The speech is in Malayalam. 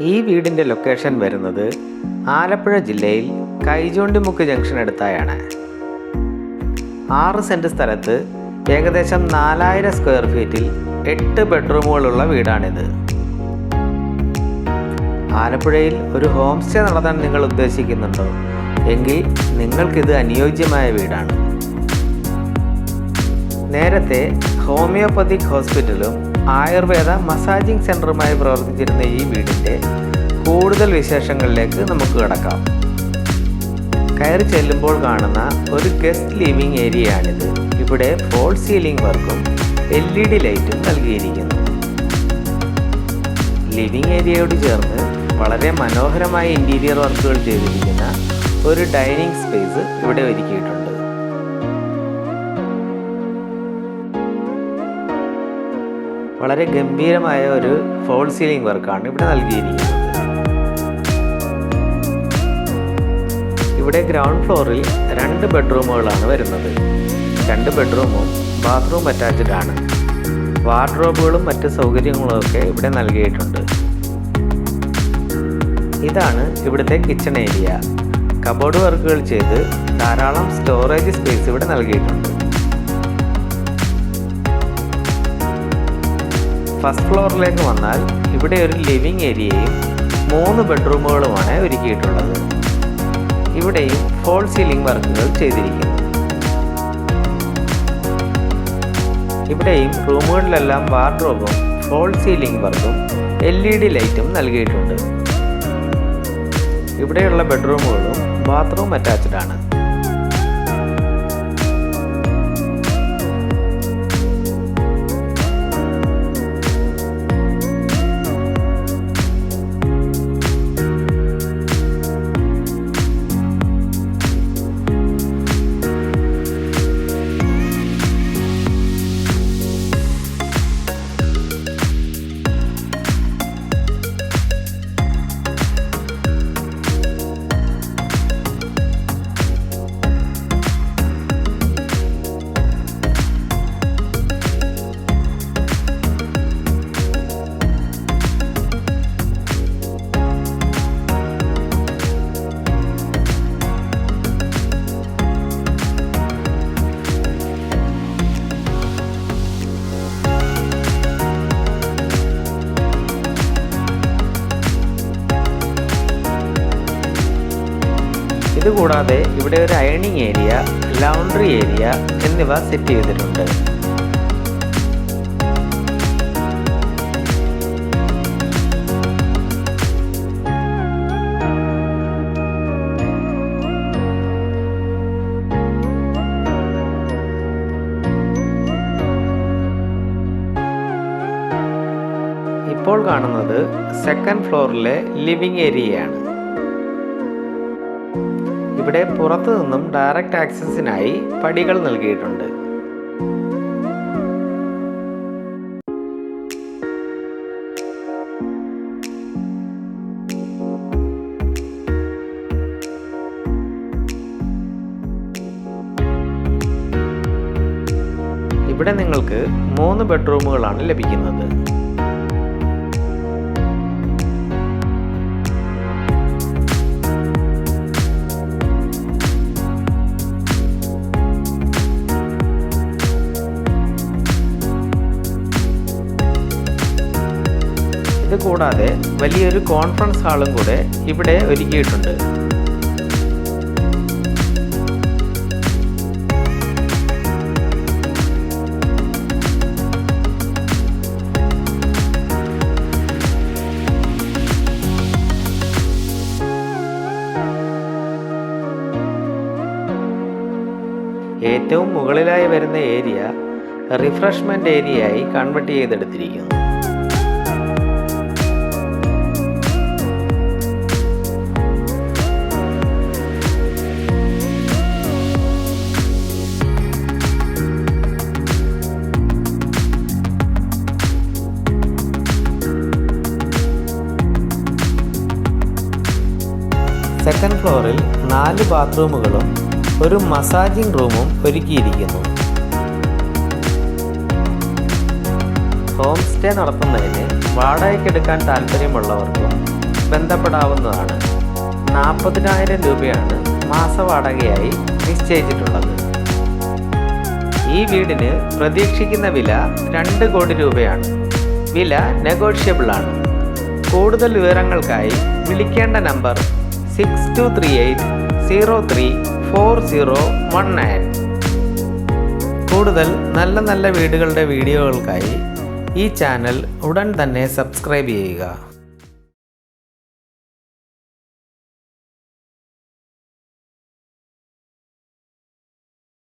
ഈ വീടിന്റെ ലൊക്കേഷൻ വരുന്നത് ആലപ്പുഴ ജില്ലയിൽ കൈചോണ്ടിമുക്ക് ജംഗ്ഷൻ അടുത്തായാണ്. ആറ് സെന്റ് സ്ഥലത്ത് ഏകദേശം നാലായിരം സ്ക്വയർ ഫീറ്റിൽ എട്ട് ബെഡ്റൂമുകളുള്ള വീടാണിത്. ആലപ്പുഴയിൽ ഒരു ഹോം സ്റ്റേ നടത്താൻ നിങ്ങൾ ഉദ്ദേശിക്കുന്നുണ്ടോ? എങ്കിൽ നിങ്ങൾക്കിത് അനുയോജ്യമായ വീടാണ്. നേരത്തെ ഹോമിയോപ്പതിക് ഹോസ്പിറ്റലും ആയുർവേദ മസാജിംഗ് സെന്ററുമായി പ്രവർത്തിച്ചിരുന്ന ഈ വീടിന്റെ കൂടുതൽ വിശേഷങ്ങളിലേക്ക് നമുക്ക് കിടക്കാം. കയറി ചെല്ലുമ്പോൾ കാണുന്ന ഒരു ഗസ്റ്റ് ലിവിംഗ് ഏരിയയാണിത്. ഇവിടെ ഫോൾ സീലിംഗ് വർക്കും എൽ ഇ ഡി ലൈറ്റും നൽകിയിരിക്കുന്നു. ലിവിംഗ് ഏരിയയോട് ചേർന്ന് വളരെ മനോഹരമായ ഇന്റീരിയർ വർക്കുകൾ ചെയ്തിരിക്കുന്ന ഒരു ഡൈനിങ് സ്പേസ് ഇവിടെ ഒരുക്കിയിട്ടുണ്ട്. വളരെ ഗംഭീരമായ ഒരു ഫോൾ സീലിംഗ് വർക്കാണ് ഇവിടെ നൽകിയിരിക്കുന്നത്. ഇവിടെ ഗ്രൗണ്ട് ഫ്ലോറിൽ രണ്ട് ബെഡ്റൂമുകളാണ് വരുന്നത്. രണ്ട് ബെഡ്റൂമും ബാത്റൂം അറ്റാച്ച്ഡ് ആണ്. വാർഡ്രോബുകളും മറ്റ് സൗകര്യങ്ങളും ഒക്കെ ഇവിടെ നൽകിയിട്ടുണ്ട്. ഇതാണ് ഇവിടുത്തെ കിച്ചൺ ഏരിയ കബോർഡ് വർക്കുകൾ ചെയ്ത് ധാരാളം സ്റ്റോറേജ് സ്പേസ് ഇവിടെ നൽകിയിട്ടുണ്ട്. ഫസ്റ്റ് ഫ്ലോറിലേക്ക് വന്നാൽ ഇവിടെ ഒരു ലിവിംഗ് ഏരിയയും മൂന്ന് ബെഡ്റൂമുകളുമാണ് ഒരുക്കിയിട്ടുള്ളത്. ഇവിടെയും ഫോൾ സീലിംഗ് വർക്കുകൾ ചെയ്തിരിക്കുന്നു. ഇവിടെയും റൂമുകളിലെല്ലാം വാർഡ്രോബും ഫോൾ സീലിംഗ് വർക്കും എൽ ഇ ഡി ലൈറ്റും നൽകിയിട്ടുണ്ട്. ഇവിടെയുള്ള ബെഡ്റൂമുകളും ബാത്റൂം അറ്റാച്ച്ഡ് ആണ്. ഇതുകൂടാതെ ഇവിടെ ഒരു അയണിങ് ഏരിയ ലൗണ്ടറി ഏരിയ എന്നിവ സെറ്റ് ചെയ്തിട്ടുണ്ട്. ഇപ്പോൾ കാണുന്നത് സെക്കൻഡ് ഫ്ലോറിലെ ലിവിംഗ് ഏരിയയാണ് ഇവിടെ പുറത്തു നിന്നും ഡയറക്റ്റ് ആക്സസിനായി പടികൾ നൽകിയിട്ടുണ്ട്. ഇവിടെ നിങ്ങൾക്ക് മൂന്ന് ബെഡ്റൂമുകളാണ് ലഭിക്കുന്നത്. കൂടാതെ വലിയൊരു കോൺഫറൻസ് ഹാളും കൂടെ ഇവിടെ ഒരുക്കിയിട്ടുണ്ട്. ഏറ്റവും മുകളിലായി വരുന്ന ഏരിയ റിഫ്രഷ്മെന്റ് ഏരിയയായി കൺവെർട്ട് ചെയ്തെടുത്തിരിക്കുന്നു. സെക്കൻഡ് ഫ്ലോറിൽ നാല് ബാത്റൂമുകളും ഒരു മസാജിംഗ് റൂമും ഒരുക്കിയിരിക്കുന്നു. ഹോം സ്റ്റേ നടത്തുന്നതിന് വാടകയ്ക്കെടുക്കാൻ താല്പര്യമുള്ളവർക്കും ബന്ധപ്പെടാവുന്നതാണ്. നാൽപ്പതിനായിരം രൂപയാണ് മാസവാടകയായി നിശ്ചയിച്ചിട്ടുള്ളത്. ഈ വീടിന് പ്രതീക്ഷിക്കുന്ന വില രണ്ട് കോടി രൂപയാണ്. വില നെഗോഷ്യബിൾ ആണ്. കൂടുതൽ വിവരങ്ങൾക്കായി വിളിക്കേണ്ട number six two three eight zero three four zero one nine കൂടുതൽ നല്ല നല്ല വീടുകളുടെ വീഡിയോകൾക്കായി ഈ ചാനൽ ഉടൻ തന്നെ സബ്സ്ക്രൈബ് ചെയ്യുക.